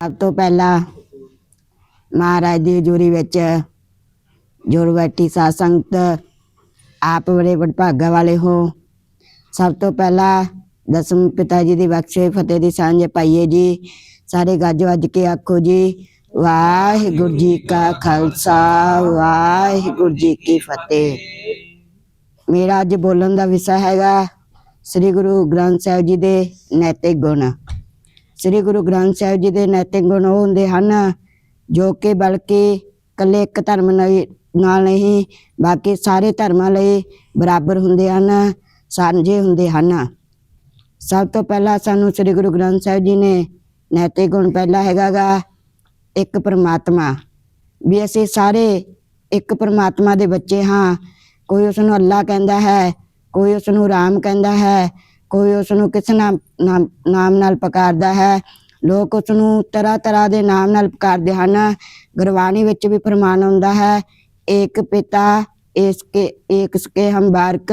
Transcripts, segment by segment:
ਸਭ ਤੋਂ ਪਹਿਲਾਂ ਮਹਾਰਾਜ ਦੀ ਹਜ਼ੂਰੀ ਵਿੱਚ ਜੁੜ ਬੈਠੀ ਸਾਧ ਸੰਗਤ, ਆਪ ਬੜੇ ਵਡਭਾਗਾ ਵਾਲੇ ਹੋ। ਸਭ ਤੋਂ ਪਹਿਲਾਂ ਦਸਮ ਪਿਤਾ ਜੀ ਦੀ ਬਖਸ਼ੇ ਫਤਿਹ ਦੀ ਸਾਂਝ ਪਾਈਏ ਜੀ। ਸਾਰੇ ਗੱਜ ਵੱਜ ਕੇ ਆਖੋ ਜੀ, ਵਾਹਿਗੁਰੂ ਜੀ ਕਾ ਖਾਲਸਾ, ਵਾਹਿਗੁਰੂ ਜੀ ਕੀ ਫਤਿਹ। ਮੇਰਾ ਅੱਜ ਬੋਲਣ ਦਾ ਵਿਸ਼ਾ ਹੈਗਾ, ਸ੍ਰੀ ਗੁਰੂ ਗ੍ਰੰਥ ਸਾਹਿਬ ਜੀ ਦੇ ਨੈਤਿਕ ਗੁਣ। ਸ੍ਰੀ ਗੁਰੂ ਗ੍ਰੰਥ ਸਾਹਿਬ ਜੀ ਦੇ ਨੈਤਿਕ ਗੁਣ ਉਹ ਹੁੰਦੇ ਹਨ, ਜੋ ਕਿ ਬਲਕਿ ਇਕੱਲੇ ਇੱਕ ਧਰਮ ਨਾਲ ਨਹੀਂ, ਬਾਕੀ ਸਾਰੇ ਧਰਮਾਂ ਲਈ ਬਰਾਬਰ ਹੁੰਦੇ ਹਨ, ਸਾਂਝੇ ਹੁੰਦੇ ਹਨ। ਸਭ ਤੋਂ ਪਹਿਲਾਂ ਸਾਨੂੰ ਸ੍ਰੀ ਗੁਰੂ ਗ੍ਰੰਥ ਸਾਹਿਬ ਜੀ ਨੇ ਨੈਤਿਕ ਗੁਣ ਪਹਿਲਾ ਹੈਗਾਗਾ, ਇੱਕ ਪਰਮਾਤਮਾ। ਵੀ ਅਸੀਂ ਸਾਰੇ ਇੱਕ ਪਰਮਾਤਮਾ ਦੇ ਬੱਚੇ ਹਾਂ, ਕੋਈ ਉਸ ਨੂੰ ਅੱਲਾ ਕਹਿੰਦਾ ਹੈ, ਕੋਈ ਉਸ ਨੂੰ ਰਾਮ ਕਹਿੰਦਾ ਹੈ ਕੋਈ ਉਸ ਨੂੰ ਕਿਸ ਨਾਮ ਨਾਮ ਨਾਲ ਪੁਕਾਰਦਾ ਹੈ। ਲੋਕ ਉਸ ਨੂੰ ਤਰ੍ਹਾਂ ਤਰ੍ਹਾਂ ਦੇ ਨਾਮ ਨਾਲ ਪੁਕਾਰਦੇ ਹਨ। ਗੁਰਬਾਣੀ ਵਿੱਚ ਵੀ ਫਰਮਾਨ ਹੁੰਦਾ ਹੈ, ਏਕ ਪਿਤਾ ਇਸ ਕੇ ਸਕੇ ਹਮ ਬਾਰਕ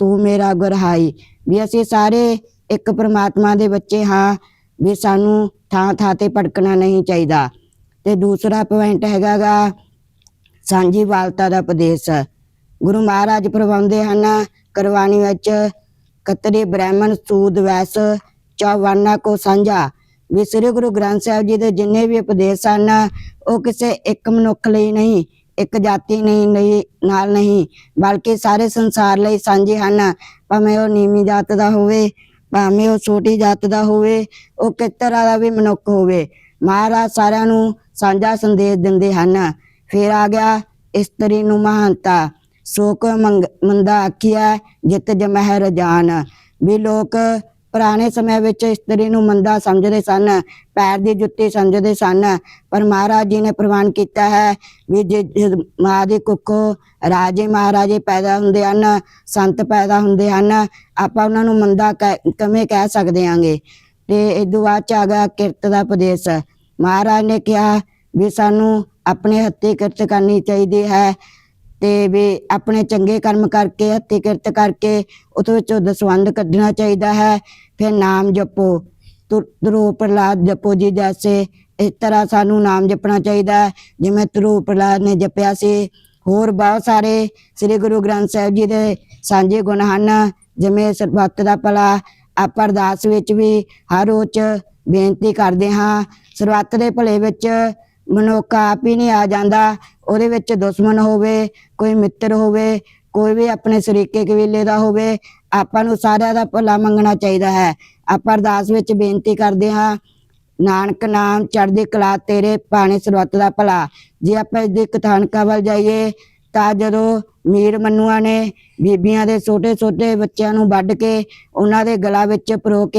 ਤੂੰ ਮੇਰਾ ਗੁਰਹਾਈ। ਵੀ ਅਸੀਂ ਸਾਰੇ ਇੱਕ ਪ੍ਰਮਾਤਮਾ ਦੇ ਬੱਚੇ ਹਾਂ, ਵੀ ਸਾਨੂੰ ਥਾਂ ਥਾਂ ਤੇ ਭਟਕਣਾ ਨਹੀਂ ਚਾਹੀਦਾ। ਤੇ ਦੂਸਰਾ ਪੁਆਇੰਟ ਹੈਗਾਗਾ, ਸਾਂਝੀ ਵਾਲਤਾ ਦਾ ਉਪਦੇਸ਼। ਗੁਰੂ ਮਹਾਰਾਜ ਪ੍ਰਵਾਉਂਦੇ ਹਨ ਕਰਵਾਣੀ ਵਿੱਚ ਕਤਰੇ, ਬ੍ਰਾਹਮਣ, ਸੂਦ, ਵੈਸ ਚੌਵਾਨਾ ਕੋ ਸਾਂਝਾ। ਵੀ ਸ੍ਰੀ ਗੁਰੂ ਗ੍ਰੰਥ ਸਾਹਿਬ ਜੀ ਦੇ ਜਿੰਨੇ ਵੀ ਉਪਦੇਸ਼ ਹਨ ਉਹ ਕਿਸੇ ਇੱਕ ਮਨੁੱਖ ਲਈ ਨਹੀਂ, ਇੱਕ ਜਾਤੀ ਨਹੀਂ ਨਹੀਂ, ਨਾਲ ਨਹੀਂ, ਬਲਕਿ ਸਾਰੇ ਸੰਸਾਰ ਲਈ ਸਾਂਝੇ ਹਨ। ਭਾਵੇਂ ਉਹ ਨੀਵੀਂ ਜਾਤ ਦਾ ਹੋਵੇ, ਭਾਵੇਂ ਉਹ ਛੋਟੀ ਜਾਤ ਦਾ ਹੋਵੇ, ਉਹ ਕਿਸ ਤਰ੍ਹਾਂ ਦਾ ਵੀ ਮਨੁੱਖ ਹੋਵੇ, ਮਹਾਰਾਜ ਸਾਰਿਆਂ ਨੂੰ ਸਾਂਝਾ ਸੰਦੇਸ਼ ਦਿੰਦੇ ਹਨ। ਫਿਰ ਆ ਗਿਆ ਇਸਤਰੀ ਨੂੰ ਮਹਾਨਤਾ ਸੋ ਕੋ ਮੰਗ- ਮੰਦਾ ਆਖਿਆ ਜਿਤ ਜਮਹਿ ਰਜਾਨ ਵੀ ਲੋਕ ਪੁਰਾਣੇ ਸਮੇਂ ਵਿੱਚ ਇਸਤਰੀ ਨੂੰ ਮੰਦਾ ਸਮਝਦੇ ਸਨ, ਪੈਰ ਦੀ ਜੁੱਤੀ ਸਮਝਦੇ ਸਨ। ਪਰ ਮਹਾਰਾਜ ਜੀ ਨੇ ਪ੍ਰਵਾਨ ਕੀਤਾ ਹੈ ਵੀ ਜੇ ਮਾਂ ਦੀ ਕੁੱਖੋਂ ਰਾਜੇ ਮਹਾਰਾਜੇ ਪੈਦਾ ਹੁੰਦੇ ਹਨ, ਸੰਤ ਪੈਦਾ ਹੁੰਦੇ ਹਨ, ਆਪਾਂ ਉਹਨਾਂ ਨੂੰ ਮੰਦਾ ਕਹਿ- ਕਿਵੇਂ ਕਹਿ ਸਕਦੇ ਆਂਗੇ? ਤੇ ਇਦੋਂ ਬਾਅਦ ਚ ਆ ਗਿਆ ਕਿਰਤ ਦਾ ਉਪਦੇਸ਼। ਮਹਾਰਾਜ ਨੇ ਕਿਹਾ ਵੀ ਸਾਨੂੰ ਆਪਣੇ ਹੱਥੀਂ ਕਿਰਤ ਕਰਨੀ ਚਾਹੀਦੀ ਹੈ। ਤੇ ਵੀ ਆਪਣੇ ਚੰਗੇ ਕਰਮ ਕਰਕੇ, ਹੱਥੀਂ ਕਿਰਤ ਕਰਕੇ ਉਹਦੇ ਵਿੱਚੋਂ ਦਸਵੰਧ ਕੱਢਣਾ ਚਾਹੀਦਾ ਹੈ। ਫਿਰ ਨਾਮ ਜਪੋ। ਤੁਰੂ ਪ੍ਰਲਾਦ ਜਪੋ ਜੀ ਜੈਸੇ ਇਸ ਤਰ੍ਹਾਂ ਸਾਨੂੰ ਨਾਮ ਜਪਣਾ ਚਾਹੀਦਾ ਹੈ। ਜਿਵੇਂ ਤੁਰੂ ਪ੍ਰਲਾਦ ਨੇ ਜਪਿਆ ਸੀ। ਹੋਰ ਬਹੁਤ ਸਾਰੇ ਸ੍ਰੀ ਗੁਰੂ ਗ੍ਰੰਥ ਸਾਹਿਬ ਜੀ ਦੇ ਸਾਂਝੇ ਗੁਣ ਹਨ। ਜਿਵੇਂ ਸਰਬੱਤ ਦਾ ਭਲਾ। ਆਪਾਂ ਅਰਦਾਸ ਵਿੱਚ ਵੀ ਹਰ ਰੋਜ਼ ਬੇਨਤੀ ਕਰਦੇ ਹਾਂ। ਸਰਬੱਤ ਦੇ ਭਲੇ ਵਿੱਚ ਮਨੁੱਖ ਆਪ ਹੀ ਨਹੀਂ ਆ ਜਾਂਦਾ, ਉਹਦੇ ਵਿੱਚ ਦੁਸ਼ਮਣ ਹੋਵੇ, ਕੋਈ ਮਿੱਤਰ ਹੋਵੇ, ਕੋਈ ਵੀ ਆਪਣੇ ਸਰੀਕੇ ਕਬੀਲੇ ਦਾ ਹੋਵੇ, ਆਪਾਂ ਨੂੰ ਸਾਰਿਆਂ ਦਾ ਭਲਾ ਮੰਗਣਾ ਚਾਹੀਦਾ ਹੈ। ਆਪਾਂ ਅਰਦਾਸ ਵਿੱਚ ਬੇਨਤੀ ਕਰਦੇ ਹਾਂ, ਨਾਨਕ ਨਾਮ ਚੜ੍ਹਦੀ ਕਲਾ ਤੇਰੇ ਪਾਣੇ ਸਰਬੱਤ ਦਾ ਭਲਾ। ਜੇ ਆਪਾਂ ਇਸ ਦੀ ਕਥਾਨਕਾਂ ਵੱਲ ਜਾਈਏ, ਤਾਂ ਜਦੋਂ ਮੀਰ ਮਨੂਆ ਨੇ ਬੀਬੀਆਂ ਦੇ ਛੋਟੇ ਛੋਟੇ ਬੱਚਿਆਂ ਨੂੰ ਵੱਢ ਕੇ ਉਹਨਾਂ ਦੇ ਗਲਾ ਵਿੱਚ ਪਰੋ ਕੇ